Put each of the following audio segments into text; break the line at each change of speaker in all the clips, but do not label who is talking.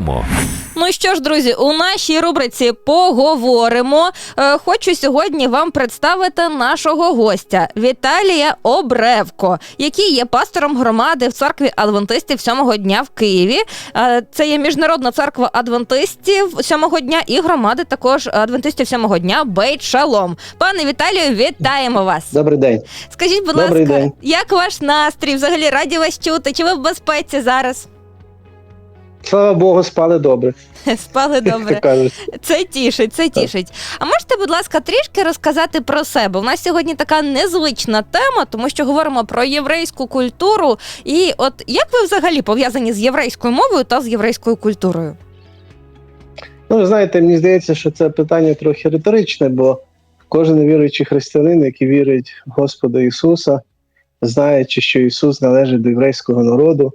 поговоримо.
Ну що ж, друзі, у нашій рубриці поговоримо. Е, Хочу сьогодні вам представити нашого гостя Віталія Обревко, який є пастором громади в церкві адвентистів сьомого дня в Києві. Е, Це є міжнародна церква адвентистів сьомого дня і громади також адвентистів сьомого дня Бейт Шалом. Пане Віталію, вітаємо вас.
Добрий день.
Скажіть, будь
Добрий
ласка,
день.
як ваш настрій? Взагалі раді вас чути? Чи ви в безпеці зараз?
Слава Богу, спали добре.
Спали добре. Це тішить, це тішить. А можете, будь ласка, трішки розказати про себе? У нас сьогодні така незвична тема, тому що говоримо про єврейську культуру. І от як ви взагалі пов'язані з єврейською мовою та з єврейською культурою?
Ну, знаєте, мені здається, що це питання трохи риторичне, бо кожен віруючий християнин, який вірить в Господа Ісуса, знаючи, що Ісус належить до єврейського народу,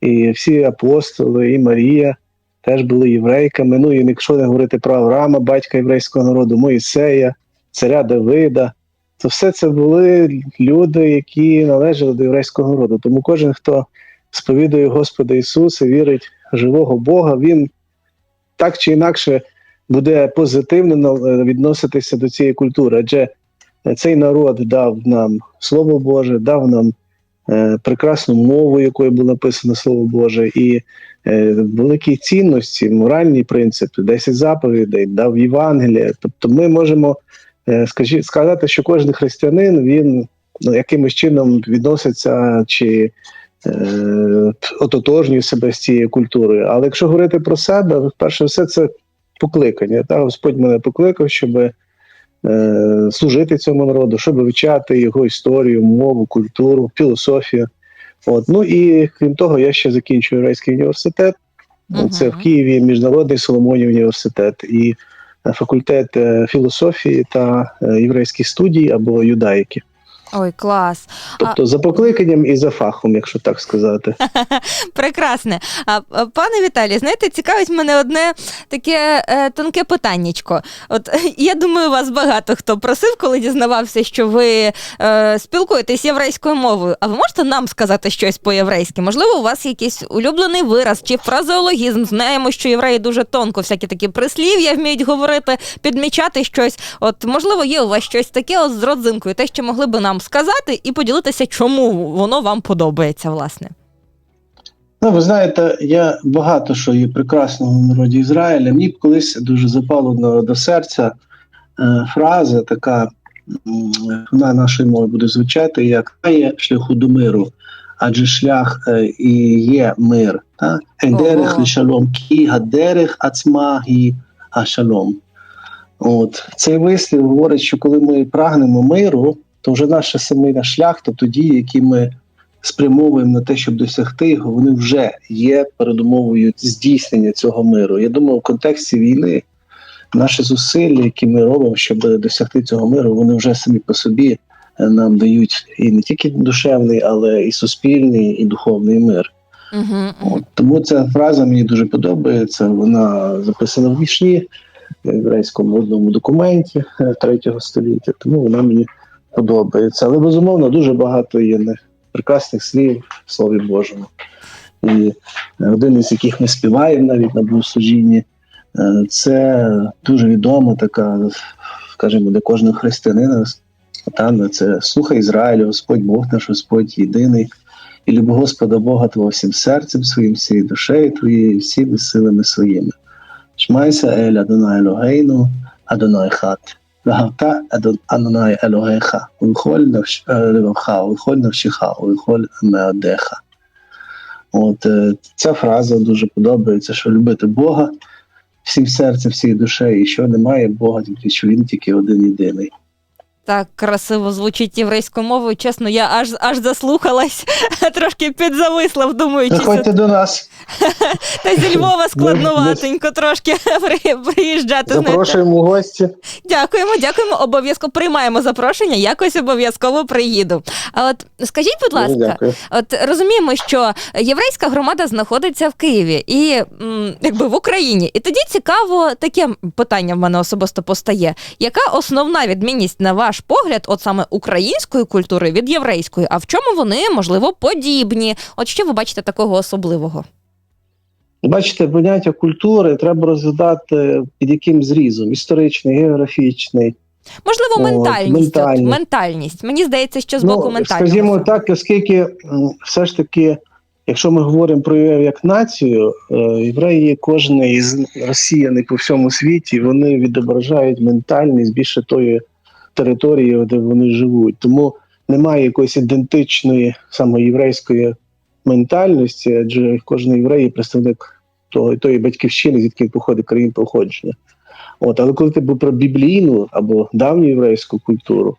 і всі апостоли, і Марія теж були єврейками. Ну і якщо не говорити про Авраама, батька єврейського народу, Моїсея, царя Давида, то все це були люди, які належали до єврейського народу. Тому кожен, хто сповідує Господа Ісуса, вірить в живого Бога, він так чи інакше буде позитивно відноситися до цієї культури. Адже цей народ дав нам Слово Боже, дав нам е, прекрасну мову, якою було написано Слово Боже, і е, великі цінності, моральні принципи, 10 заповідей, дав Євангелія. Тобто ми можемо е, сказати, що кожен християнин він ну, якимось чином відноситься чи е, ототожнює себе з цією культурою. Але якщо говорити про себе, перше все це покликання. Та Господь мене покликав, щоб е, служити цьому народу, щоб вивчати його історію, мову, культуру, філософію. От. Ну і крім того, я ще закінчую Єврейський університет.
Угу.
Це в Києві міжнародний Соломонів університет і е, факультет е, філософії та єврейських студій або юдаїки.
Ой, клас.
Тобто за покликанням і за фахом, якщо так сказати.
Прекрасне. А а, пане Віталій, знаєте, цікавить мене одне таке е, тонке питаннячко. От я думаю, вас багато хто просив, коли дізнавався, що ви е, спілкуєтесь єврейською мовою. А ви можете нам сказати щось по-єврейськи? Можливо, у вас якийсь улюблений вираз чи фразеологізм? Знаємо, що євреї дуже тонко всякі такі прислів'я вміють говорити, підмічати щось. От, можливо, є у вас щось таке от з родзинкою, те, що могли би нам сказати, і поділитися, чому воно вам подобається, власне.
Ну, ви знаєте, я багато що є прекрасного в народі Ізраїля. Мені б колись дуже запало до, серця е, фраза така, вона нашою мовою буде звучати, як є шляху до миру, адже шлях е, і є мир. Та? Ендерех
Ого.
лишалом, кі гадерех ацма гі ашалом. От цей вислів говорить, що коли ми прагнемо миру, то вже наш самий наш шлях, тобто дії, які ми спрямовуємо на те, щоб досягти його, вони вже є передумовою здійснення цього миру. Я думаю, в контексті війни наші зусилля, які ми робимо, щоб досягти цього миру, вони вже самі по собі е, нам дають і не тільки душевний, але і суспільний, і духовний мир.
Угу,
От, тому ця фраза мені дуже подобається. Вона записана в вішні в єврейському одному документі е, третього століття. Тому вона мені подобається. Але безумовно дуже багато є прекрасних слів в Слові Божому. І один із яких ми співаємо навіть на богослужінні, е, це дуже відома така, скажімо, для кожного християнина. Там це слухай Ізраїлю, Господь Бог наш, Господь єдиний. І люби Господа Бога твого всім серцем своїм, всією душею твоєю, всіми силами своїми. Шмайся Ель Адонай Елогейну, Адонай Хат. Вагавта אדוני אלוהיך, ולכל Леваха, Увихоль Навшиха, Увихоль Меодеха. От е, ця фраза дуже подобається, що любити Бога всім серцем, всією душею, і що немає Бога, тільки що він тільки один єдиний.
Так красиво звучить єврейською мовою. Чесно, я аж аж заслухалась, трошки підзависла, вдумуючись.
Приходьте до нас,
Та зі Львова складноватенько трошки приїжджати.
запрошуємо гості.
Дякуємо, дякуємо. Обов'язково приймаємо запрошення. Якось обов'язково приїду. А от скажіть, будь ласка,
дякую.
От розуміємо, що єврейська громада знаходиться в Києві і якби в Україні. І тоді цікаво таке питання в мене особисто постає: яка основна відмінність на ваш погляд, от саме української культури від єврейської? А в чому вони можливо подібні? От що ви бачите такого особливого?
Бачите, поняття культури треба розглядати під яким зрізом: історичний, географічний.
Можливо, ментальність. От,
ментальність.
Мені здається, що з боку
ну,
ментального.
скажімо так, оскільки все ж таки, якщо ми говоримо про євреїв як націю, е, євреї, кожен із росіяни по всьому світі, вони відображають ментальність більше тої території, де вони живуть. Тому немає якоїсь ідентичної саме єврейської ментальності, адже кожен єврей є представник того, тої батьківщини, звідки він походить країн походження. От, але коли ти був про біблійну або давню єврейську культуру,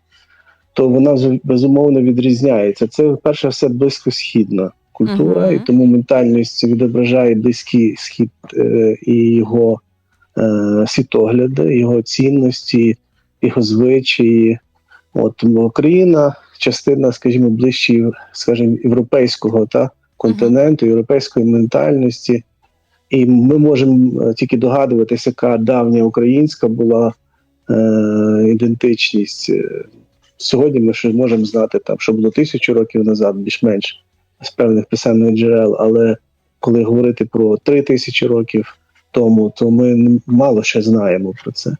то вона безумовно відрізняється. Це перше все близькосхідна культура,
Мгм.
і тому ментальність відображає близький схід е, і його е, світогляди, його цінності, його звичаї. От Україна частина, скажімо, ближче, скажімо, європейського та континенту, європейської ментальності. І ми можемо тільки догадуватися, яка давня українська була е, ідентичність. Е, Сьогодні ми ще можемо знати, там, що було тисячу років назад, більш-менш з певних писемних джерел, але коли говорити про три тисячі років тому, то ми мало ще знаємо про це.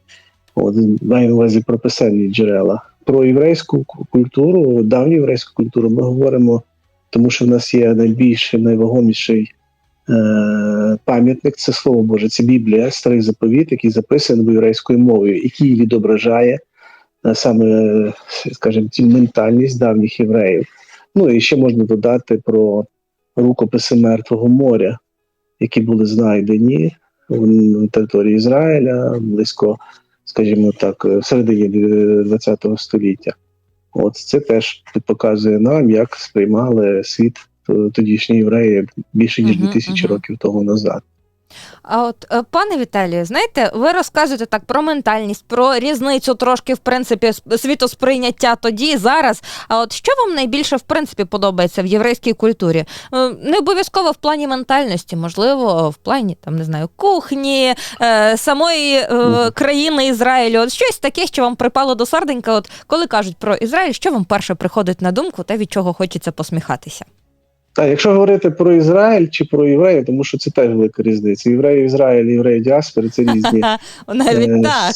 От, маю увазі про писемні джерела. Про єврейську культуру, давню єврейську культуру ми говоримо, тому що в нас є найбільший, найвагоміший е, пам'ятник це слово Боже, це Біблія, старий заповіт, який записаний єврейською мовою, який відображає е, саме, е, скажімо, цю ментальність давніх євреїв. Ну і ще можна додати про рукописи Мертвого моря, які були знайдені на території Ізраїля близько, скажімо так, е, середині ХХ століття. От це теж показує нам, як сприймали світ е, тодішні євреї більше ніж 2000
uh -huh, uh -huh.
років тому назад.
А от, е, пане Віталію, знаєте, ви розказуєте так про ментальність, про різницю трошки, в принципі, світосприйняття тоді і зараз. А от що вам найбільше в принципі подобається в єврейській культурі? Е, Не обов'язково в плані ментальності, можливо, в плані там не знаю, кухні, е, самої країни Ізраїлю. От щось таке, що вам припало до серденька. От коли кажуть про Ізраїль, що вам перше приходить на думку, те від чого хочеться посміхатися?
Так, якщо говорити про Ізраїль чи про євреїв, тому що це теж велика різниця. Євреї Ізраїль, євреї діаспори це різні
Навіть
е,
так.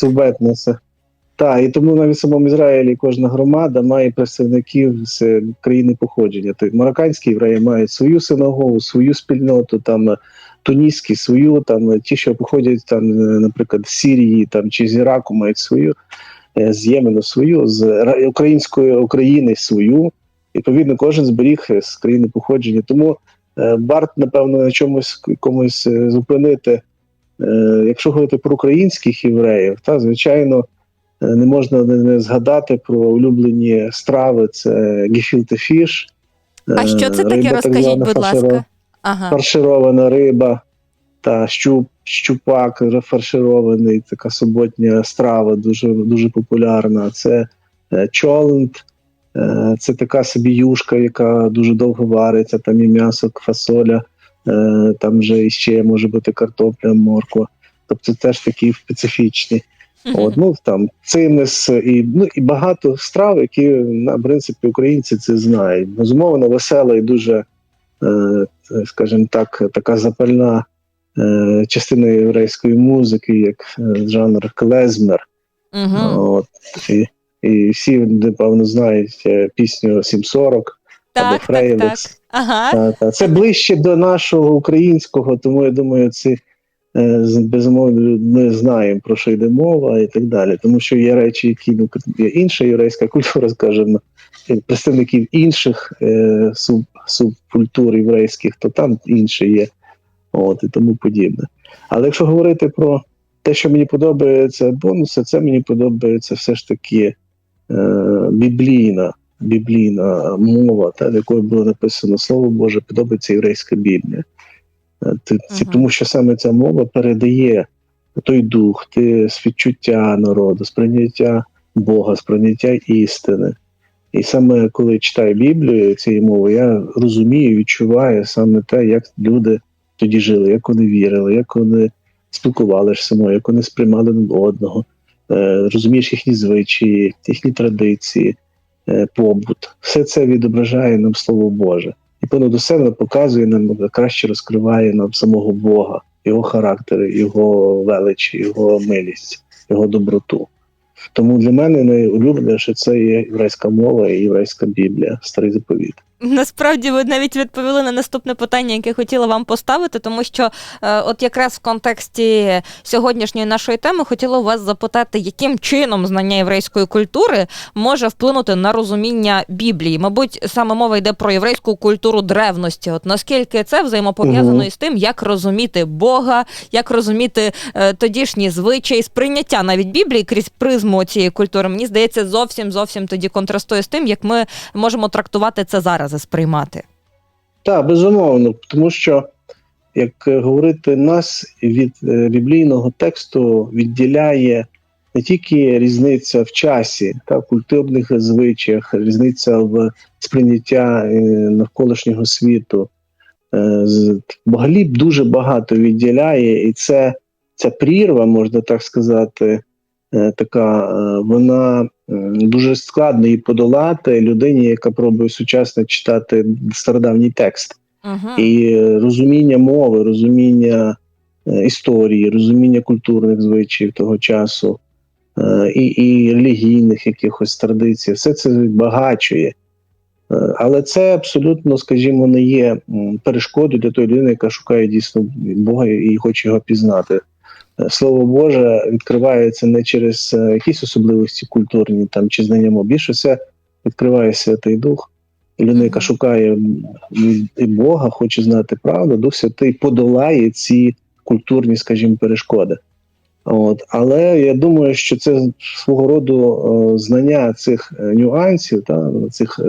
Так, і тому навіть в самому Ізраїлі кожна громада має представників з країни походження. Тобто марокканські євреї мають свою синагогу, свою спільноту, там е, туніські свою, там е, ті, що походять там, е, наприклад, з Сірії там чи з Іраку, мають свою, е, з Ємену свою, з української України свою. Відповідно, кожен зберіг е, з країни походження. Тому е, варто, напевно, на чомусь комусь е, зупинити. Якщо говорити про українських євреїв, та звичайно не можна не, згадати про улюблені страви: це гефілте фіш.
А що це таке? Розкажіть, будь ласка. Ага.
Фарширована риба та щуп, щупак фарширований, така суботня страва, дуже, дуже популярна. Це чолент, е, це така собі юшка, яка дуже довго вариться, там і м'ясо, фасоля, е, там вже іще може бути картопля, морква. Тобто теж такі специфічні. От, ну, там, цимис і, ну, і багато страв, які, на принципі, українці це знають. Безумовно, весела і дуже, е, скажімо так, така запальна е, частина єврейської музики, як е, жанр клезмер. От, і, і всі, напевно, знають е, пісню 740 або
Так, так, так. Ага.
Та, та. Це ближче до нашого українського, тому я думаю, ці е, безумовно ми знаємо про що йде мова і так далі. Тому що є речі, які ну, є інша єврейська культура, скажімо, представників інших е, суб, субкультур єврейських, то там інше є, от і тому подібне. Але якщо говорити про те, що мені подобається бонуси, це мені подобається все ж таки е, біблійна біблійна мова, та в якої було написано Слово Боже, подобається єврейська Біблія. Е, ти- Тому що саме ця мова передає той дух, ти співчуття народу, сприйняття Бога, сприйняття істини. І саме коли читаю Біблію цією мовою, я розумію, відчуваю саме те, як люди тоді жили, як вони вірили, як вони спілкувалися як вони сприймали одного, Е, розумієш їхні звичаї, їхні традиції, е, побут. Все це відображає нам Слово Боже. І понад усе вона показує нам, краще розкриває нам самого Бога, його характер, його велич, його милість, його доброту. Тому для мене найулюбленіше це є єврейська мова і єврейська Біблія, старий заповіт.
Насправді ви навіть відповіли на наступне питання, яке хотіла вам поставити, тому що е, от якраз в контексті сьогоднішньої нашої теми хотіла вас запитати, яким чином знання єврейської культури може вплинути на розуміння Біблії. Мабуть, саме мова йде про єврейську культуру древності. От наскільки це взаємопов'язано
Мгм.
із тим, як розуміти Бога, як розуміти е, тодішні звичаї, сприйняття навіть Біблії крізь призму цієї культури. Мені здається, зовсім зовсім тоді контрастує з тим, як ми можемо трактувати це зараз і сприймати.
Так, безумовно, тому що, як е, говорити, нас від е, біблійного тексту відділяє не тільки різниця в часі, та в культурних звичаях, різниця в сприйняття е, навколишнього світу. Взагалі дуже багато відділяє, і це ця прірва, можна так сказати, така, вона дуже складно її подолати людині, яка пробує сучасно читати стародавній текст.
Угу.
І е, розуміння мови, розуміння е, історії, розуміння культурних звичаїв того часу, е, і, і релігійних якихось традицій, все це збагачує. Е, Але це абсолютно, скажімо, не є перешкодою для тої людини, яка шукає дійсно Бога і хоче його пізнати. Е, Слово Боже відкривається не через е, якісь особливості культурні там чи знання мови. Більше все відкриває Святий Дух. Людина, яка шукає і Бога, хоче знати правду, Дух Святий подолає ці культурні, скажімо, перешкоди. От. Але я думаю, що це свого роду е, знання цих нюансів, та, цих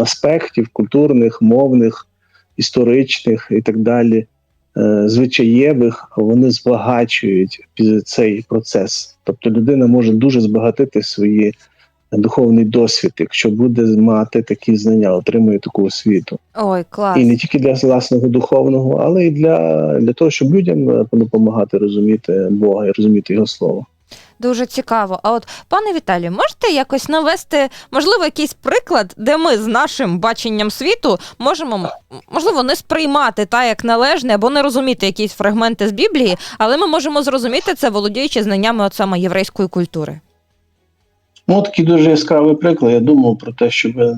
аспектів культурних, мовних, історичних і так далі, звичаєвих, вони збагачують цей процес. Тобто людина може дуже збагатити свої духовний досвід, якщо буде мати такі знання, отримує таку освіту.
Ой, клас.
І не тільки для власного духовного, але й для, для того, щоб людям е, допомагати розуміти Бога і розуміти його слово.
Дуже цікаво. А от, пане Віталію, можете якось навести, можливо, якийсь приклад, де ми з нашим баченням світу можемо, можливо, не сприймати та як належне або не розуміти якісь фрагменти з Біблії, але ми можемо зрозуміти це, володіючи знаннями от саме єврейської культури.
Ну, такий дуже яскравий приклад. Я думав про те, щоб е,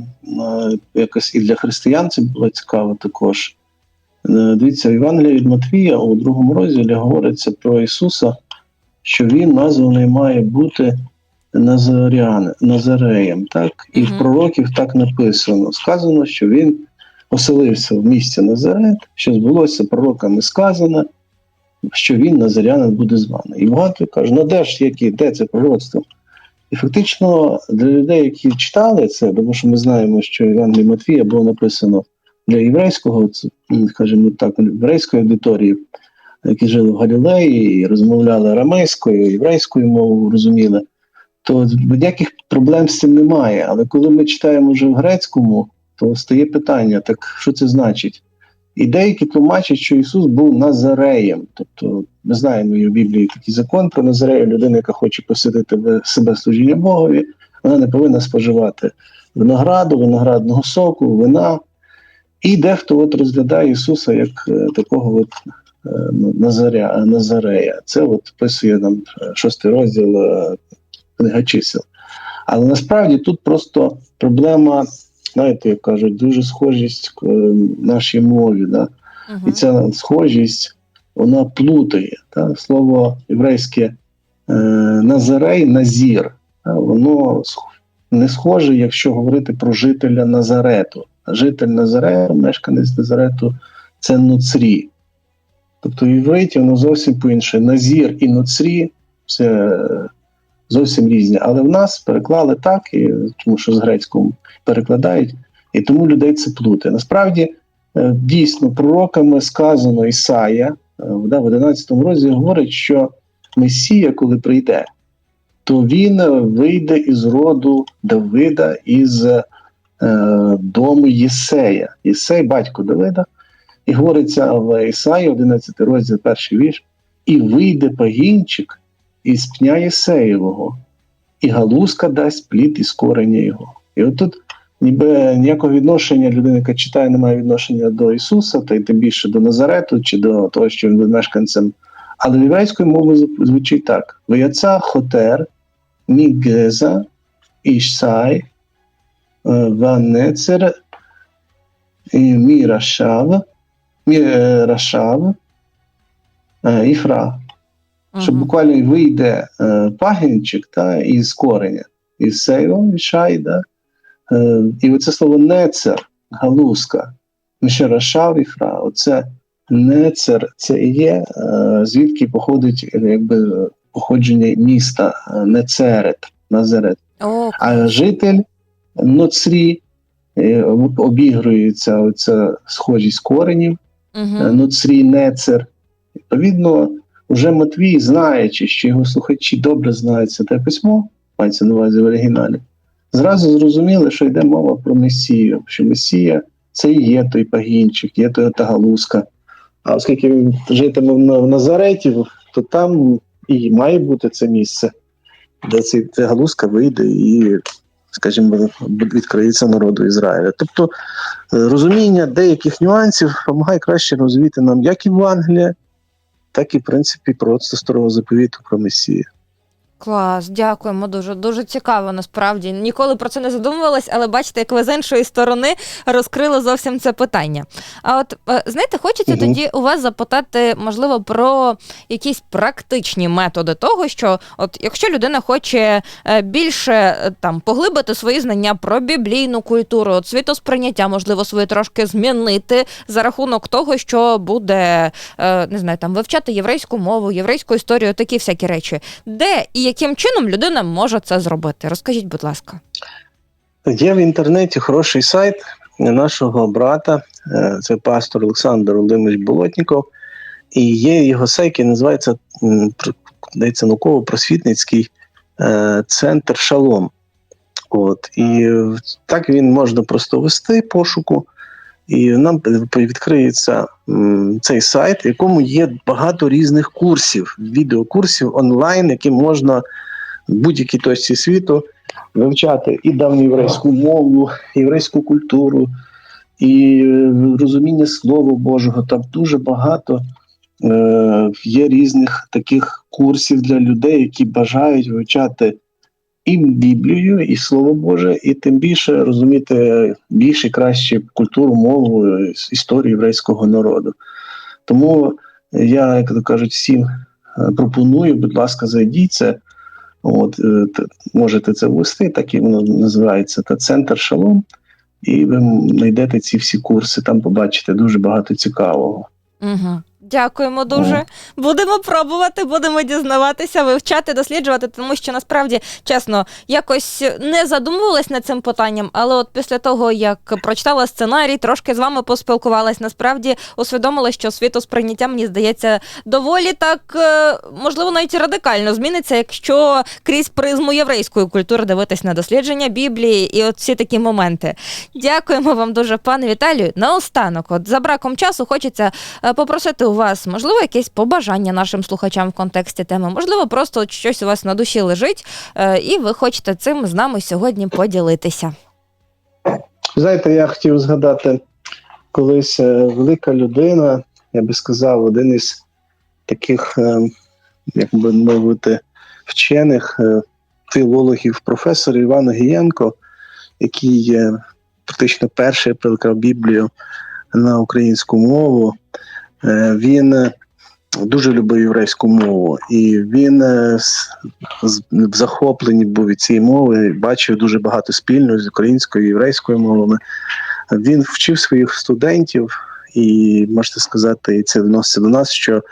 якось і для християн це було цікаво також. Е, Дивіться, в Євангелії від Матвія у другому розділі говориться про Ісуса, що Він названий має бути Назарян, Назареєм. Так? І в пророків так написано. Сказано, що він оселився в місті Назарет, що збулося пророками сказано, що він Назарянин буде званий. І багато кажуть, ну де ж які, де це пророцтво? І фактично для людей, які читали це, тому що ми знаємо, що Євангелії Матвія було написано для єврейського, скажімо так, єврейської аудиторії, які жили в Галілеї і розмовляли арамейською, єврейською мовою розуміли, то ніяких проблем з цим немає. Але коли ми читаємо вже в грецькому, то стає питання: так що це значить? І деякі тлумачать, що Ісус був Назареєм. Тобто, ми знаємо і в Біблії такий закон про Назарея, людина, яка хоче посвятити себе служіння Богові, вона не повинна споживати винограду, виноградного соку, вина. І дехто от розглядає Ісуса як е, такого от Назаря, Назарея. Це от вписує нам е, шостий розділ е, книга чисел. Але насправді тут просто проблема, знаєте, як кажуть, дуже схожість е, нашій мові. Да? І ця схожість вона плутає. Та? Слово єврейське е, Назарей, Назір, та? воно не схоже, якщо говорити про жителя Назарету. Житель Назарету, мешканець Назарету це Нуцрі. Тобто в євриті воно зовсім по-інше. Назір і Нуцрі це е, зовсім різні. Але в нас переклали так, і, тому що з грецького перекладають, і тому людей це плутає. Насправді, е, дійсно, пророками сказано Ісая, е, да, в 11 розділі говорить, що Месія, коли прийде, то він вийде із роду Давида із е, дому Єсея. Єсей, батько Давида, і говориться в Ісаї, 11 розділ, перший вірш, і вийде пагінчик із пня Єсеєвого, і галузка дасть плід із кореня його. І отут ніби ніякого відношення людина, яка читає, не відношення до Ісуса, та й тим більше до Назарету чи до того, що він був мешканцем. Але єврейською мовою зв- звучить так: Вияца хотер, мігеза, ішсай, е, ванецер, мірашав, мірашав, е, іфра. Що
Мгм.
буквально вийде е, пагінчик та, із кореня, із сейва, із шайда. Е, і оце слово нецер, галузка, мішерашав іфра, оце нецер, це і є, звідки походить якби, походження міста Нецерет, Назарет.
О,
А житель Ноцрі обігрується оця схожість коренів,
мгм.
Ноцрі Нецер. Відповідно, вже Матвій, знаючи, що його слухачі добре знають це те письмо, мається на увазі в оригіналі, зразу зрозуміли, що йде мова про Месію, що Месія це і є той пагінчик, є той та галузка. А оскільки він житиме в Назареті, то там і має бути це місце, де ця галузка вийде і, скажімо, відкриється народу Ізраїля. Тобто е, розуміння деяких нюансів допомагає краще розвіти нам як Євангелія, так і, в принципі, просто старого заповіту про Месію.
Клас, дякуємо дуже. Дуже цікаво насправді. Ніколи про це не задумувалась, але бачите, як ви з іншої сторони розкрили зовсім це питання. А от е, знаєте, хочеться
Мгм.
тоді у вас запитати, можливо, про якісь практичні методи того, що от якщо людина хоче е, більше е, там поглибити свої знання про біблійну культуру, от світосприйняття, можливо, своє трошки змінити за рахунок того, що буде не знаю, там вивчати єврейську мову, єврейську історію, такі всякі речі. Де і яким чином людина може це зробити? Розкажіть, будь ласка.
Є в інтернеті хороший сайт нашого брата, е, це пастор Олександр Володимирович Болотніков, і є його сайт, який називається здається, науково-просвітницький е, центр Шалом. От, і так він можна просто вести пошуку, і нам відкриється цей сайт, в якому є багато різних курсів, відеокурсів онлайн, які можна в будь-якій точці світу вивчати і давньоєврейську мову, єврейську культуру, і розуміння Слова Божого. Там дуже багато е, є різних таких курсів для людей, які бажають вивчати і Біблію, і Слово Боже, і тим більше розуміти більше краще культуру, мову, історію єврейського народу. Тому я, як то кажуть, всім е, пропоную, будь ласка, зайдіть це. От, е, можете це ввести, так і воно називається та центр шалом, і ви знайдете ці всі курси, там побачите дуже багато цікавого.
Угу. Дякуємо дуже. Будемо пробувати, будемо дізнаватися, вивчати, досліджувати, тому що насправді, чесно, якось не задумувалась над цим питанням, але от після того, як прочитала сценарій, трошки з вами поспілкувалась, насправді усвідомила, що світосприйняття, мені здається, доволі так, е, можливо, навіть радикально зміниться, якщо крізь призму єврейської культури дивитись на дослідження Біблії і от всі такі моменти. Дякуємо вам дуже, пане Віталію. Наостанок, от за браком часу, хочеться е, попросити у вас, можливо, якесь побажання нашим слухачам в контексті теми, можливо, просто щось у вас на душі лежить, е, і ви хочете цим з нами сьогодні поділитися.
Знаєте, я хотів згадати колись е, велика людина, я би сказав, один із таких, е, як би мовити, вчених філологів, професор Іван Гієнко, який практично перший переклав Біблію на українську мову. Е, Він е, дуже любив єврейську мову, і він е, в захопленні був від цієї мови, бачив дуже багато спільного з українською і єврейською мовами. Він вчив своїх студентів, і можете сказати, і це вноситься до нас, що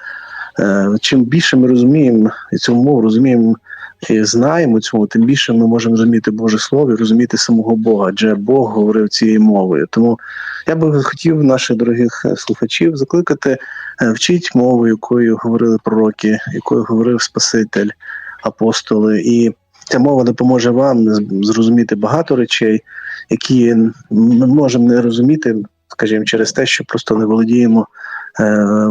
чим більше ми розуміємо цю мову, розуміємо знаємо цьому, тим більше ми можемо розуміти Боже Слово і розуміти самого Бога, адже Бог говорив цією мовою. Тому я би хотів наших дорогих е, слухачів закликати е, вчіть мову, якою говорили пророки, якою говорив Спаситель, апостоли. І ця мова допоможе вам зрозуміти багато речей, які ми можемо не розуміти, скажімо, через те, що просто не володіємо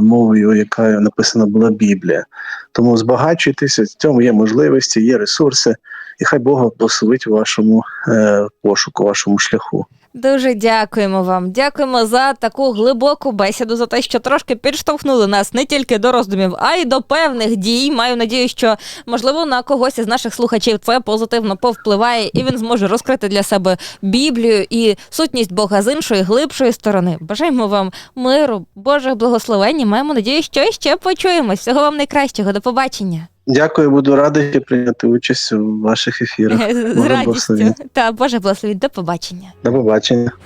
мовою, яка написана була Біблія. Тому збагачуйтеся, в цьому є можливості, є ресурси, І хай Бог благословить вашому е, пошуку, вашому шляху.
Дуже дякуємо вам. Дякуємо за таку глибоку бесіду, за те, що трошки підштовхнули нас не тільки до роздумів, а й до певних дій. Маю надію, що можливо на когось із наших слухачів це позитивно повпливає, і він зможе розкрити для себе Біблію і сутність Бога з іншої глибшої сторони. Бажаємо вам миру, Божих благословень. Маємо надію, що ще почуємось. Всього вам найкращого. До побачення.
Дякую, буду радий прийняти участь у ваших ефірах.
З
Боже
радістю. Та Боже благословіть. До побачення.
До побачення.